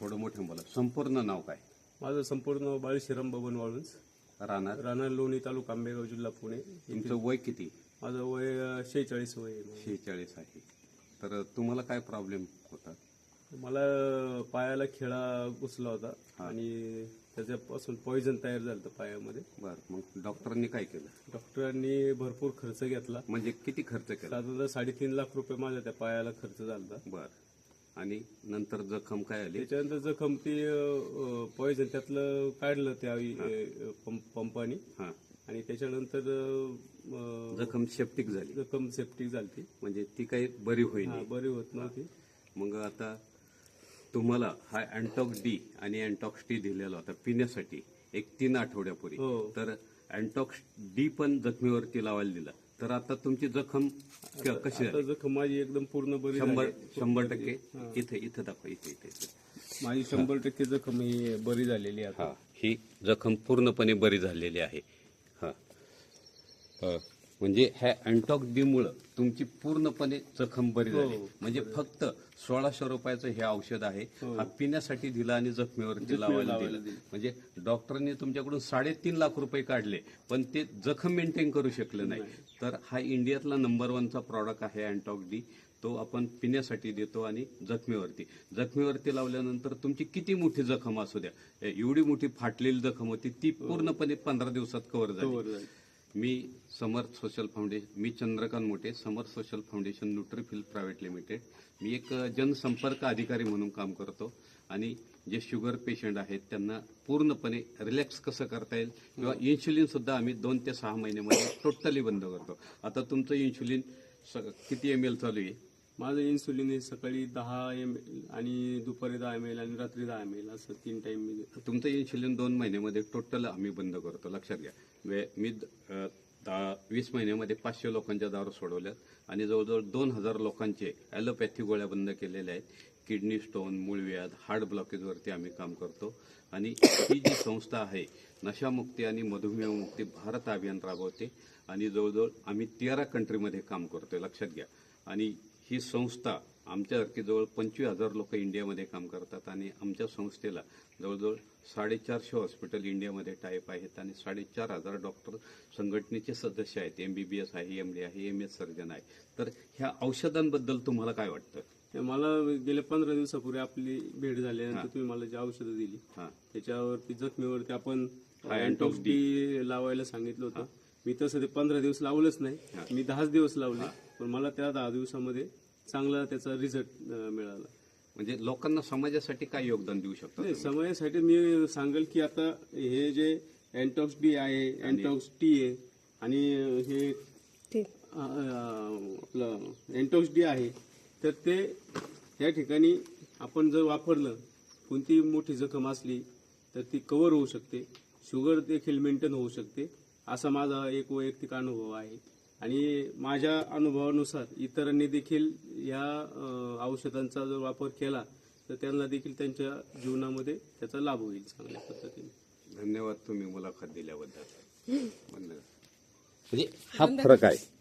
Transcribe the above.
थोडं मोठं बोला. संपूर्ण नाव काय? माझं संपूर्ण नाव बाळशिराम बबन वाळुंज. राहणार? राहणार लोणी तालुका आंबेगाव जिल्हा पुणे. तुमचं वय किती? माझं वय शेहेचाळीस वय. शेहेचाळीस आहे. तर तुम्हाला काय प्रॉब्लेम होता? मला पायाला खेळा घुसला होता आणि त्याच्यापासून पॉइझन तयार झालं होतं पायामध्ये. बरं मग डॉक्टरांनी काय केलं? डॉक्टरांनी भरपूर खर्च घेतला. म्हणजे किती खर्च केला? साधारण साडेतीन लाख रुपये माझ्या त्या पायाला खर्च झाला होता. बर. आणि नंतर जखम काय आली? त्याच्यानंतर जखम ती पॉइझन त्यातलं काढलं त्या पंपानी हा. आणि त्याच्यानंतर जखम सेप्टिक झाली. जखम सेप्टिक झाली म्हणजे ती काही बरी होईल बरी होत नव्हती. मग आता तुम्हाला हा अँटॉक्स डी आणि अँटॉक्स टी दिलेला होता पिण्यासाठी एक तीन आठवड्यापूर्वी. हो. तर अँटॉक्स डी पण जखमीवरती लावायला दिला. तर आता तुमची जखम क- कशी आता झाली जखम माझी एकदम पूर्ण बरी शंभर झाली. शंभर टक्के इथे इथं दाखवा इथे इथे इथे. माझी शंभर टक्के जखम ही बरी झालेली आहे आता हा ही जखम पूर्णपणे बरी झालेली आहे हा हा. म्हणजे ह्या अँटॉक डी मुळे तुमची पूर्णपणे जखम बरी झाली. म्हणजे फक्त सोळाशे रुपयाचं हे औषध आहे. हा. पिण्यासाठी दिला आणि जखमेवरती लावायला दिलं. म्हणजे डॉक्टरांनी तुमच्याकडून साडेतीन लाख रुपये काढले पण ते जखम मेंटेन करू शकले नाही. तर हा इंडियातला नंबर वनचा प्रॉडक्ट आहे अँटॉक डी. तो आपण पिण्यासाठी देतो आणि जखमेवरती. जखमेवरती लावल्यानंतर तुमची किती मोठी जखम असू द्या. एवढी मोठी फाटलेली जखम होती ती पूर्णपणे पंधरा दिवसात कव्हर झाली. मी समर्थ सोशल फाउंडेशन मी Chandrakant Mothe Samarth social foundation Nutrifil private limited. मी एक जनसंपर्क अधिकारी म्हणून काम करतो आणि जे शुगर पेशंट आहेत त्यांना पूर्णपणे रिलॅक्स कसं करता येईल किंवा इन्शुलिन सुद्धा आम्ही दोन ते सहा महिन्यामध्ये टोटली बंद करतो. आता तुमचं इन्शुलिन किती एम एल चालू आहे? माझं इन्सुलिन हे सकाळी दहा एम एल आणि दुपारी दहा एम एल आणि रात्री दहा एम एल असं तीन टाइम मी देतो. तुमचं इन्शुलिन दोन महिन्यामध्ये टोटल आम्ही बंद करतो लक्षात घ्या. वे- मी द- अ, दहा वीस महिन्यामध्ये पाचशे लोकांच्या दारू सोडवल्यात आणि जवळजवळ दोन हजार लोकांचे ॲलोपॅथी गोळ्या बंद केलेल्या आहेत. किडनी स्टोन मूळव्याध हार्ट ब्लॉकेजवरती आम्ही काम करतो. आणि ही जी संस्था आहे नशामुक्ती आणि मधुमेहमुक्ती भारत अभियान राबवते. आणि जवळजवळ आम्ही तेरा कंट्रीमध्ये काम करतोय लक्षात घ्या. आणि ही संस्था आमच्यासारखी जवळ पंचवीस हजार लोक इंडियामध्ये काम करतात आणि आमच्या संस्थेला जवळजवळ साडेचारशे हॉस्पिटल इंडियामध्ये टाईप आहेत आणि साडेचार हजार डॉक्टर संघटनेचे सदस्य आहेत. एमबीबीएस आहे एमडी आहे एम एस सर्जन आहे. तर ह्या औषधांबद्दल तुम्हाला काय वाटतं? मला गेल्या पंधरा दिवसापूर्वी आपली भेट झाल्यानंतर तुम्ही मला जी औषधं दिली हां. त्याच्यावरती जखमेवरती आपण हा, अँटॉक्स डी लावायला सांगितलं होतं. मी तसं ते पंधरा दिवस लावलंच नाही. मी दहाच दिवस लावले. पण मला त्या दहा दिवसामध्ये चांगला त्याचा रिझल्ट मिळाला. म्हणजे लोकांना समाजासाठी काय योगदान देऊ शकतात नाही समयासाठी मी सांगेल की आता हे जे अँटॉक्स डी आहे अँटॉक्स टी आहे आणि हे आपलं अँटॉक्स डी आहे तर ते या ठिकाणी आपण जर वापरलं कोणती मोठी जखम असली तर ती कव्हर होऊ शकते. शुगर देखील मेंटेन होऊ शकते असा माझा एक वैयक्तिक अनुभव आहे. आणि माझ्या अनुभवानुसार इतरांनी देखील या औषधांचा जर वापर केला तर त्यांना देखील त्यांच्या जीवनामध्ये त्याचा लाभ होईल चांगल्या पद्धतीने. धन्यवाद तुम्ही मुलाखत दिल्याबद्दल. धन्यवाद. म्हणजे हा फरक आहे.